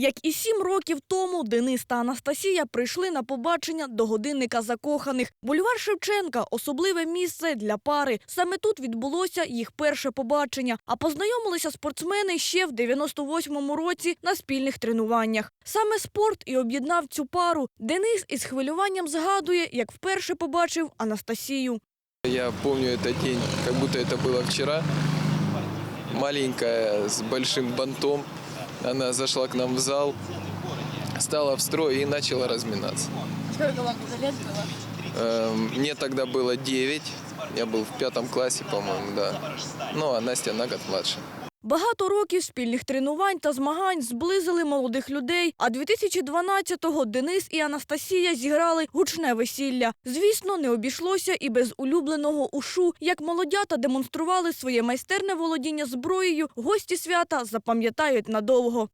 Як і сім років тому, Денис та Анастасія прийшли на побачення до годинника закоханих. Бульвар Шевченка особливе місце для пари. Саме тут відбулося їх перше побачення. А познайомилися спортсмени ще в 98-му році на спільних тренуваннях. Саме спорт і об'єднав цю пару. Денис із хвилюванням згадує, як вперше побачив Анастасію. Я помню этот день, как будто это было вчера. Маленькая, с большим бантом. Она зашла к нам в зал, стала в строй и начала разминаться. Сколько вам лет было? Эм, Мне тогда было 9, я был в пятом классе, по-моему, да. Ну, а Настя на год младше. Багато років спільних тренувань та змагань зблизили молодих людей. А 2012-го Денис і Анастасія зіграли гучне весілля. Звісно, не обійшлося і без улюбленого ушу. Як молодята демонстрували своє майстерне володіння зброєю, гості свята запам'ятають надовго.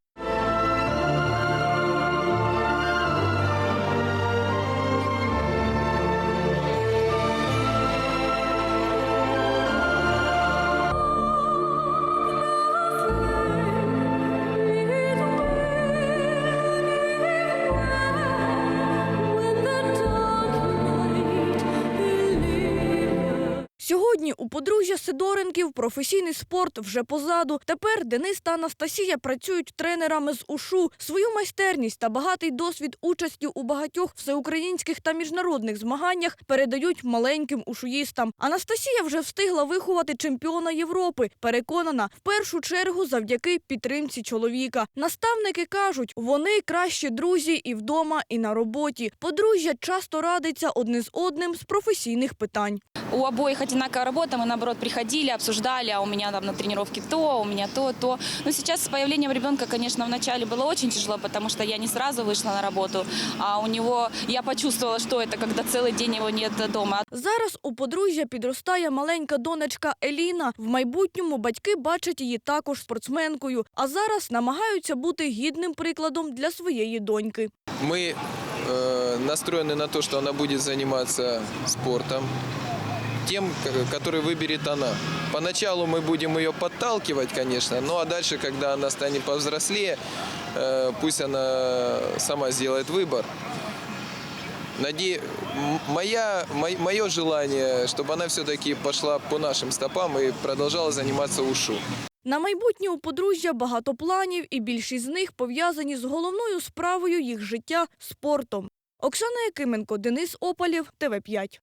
У подружжя Сидоренків професійний спорт вже позаду. Тепер Денис та Анастасія працюють тренерами з УШУ. Свою майстерність та багатий досвід участі у багатьох всеукраїнських та міжнародних змаганнях передають маленьким ушуїстам. Анастасія вже встигла виховати чемпіона Європи. Переконана, в першу чергу завдяки підтримці чоловіка. Наставники кажуть, вони кращі друзі і вдома, і на роботі. Подружжя часто радиться одне з одним з професійних питань У обоих одинаковая работа, мы наоборот приходили, обсуждали, а у меня там на тренировке то, а у меня то, то. Но сейчас с появлением ребенка, конечно, вначале было очень тяжело, потому что я не сразу вышла на работу, а у него, я почувствовала, что это, когда целый день его нет дома. Зараз у подружжя підростає маленька донечка Еліна. В майбутньому батьки бачать її також спортсменкою, а зараз намагаються бути гідним прикладом для своєї доньки. Мы э, настроены на то, что она будет заниматься спортом, тем, к- который выберет она. Поначалу мы будем ее подталкивать, конечно, ну а дальше, когда она станет повзрослее, э, пусть она сама сделает выбор. Наде... м- Моя, мое желание, чтобы она все-таки пошла по нашим стопам и продолжала заниматься ушу. На майбутнє у подружжя багато планів, і більшість з них пов'язані з головною справою їх життя спортом. Оксана Якименко, Денис Опалєв, ТВ 5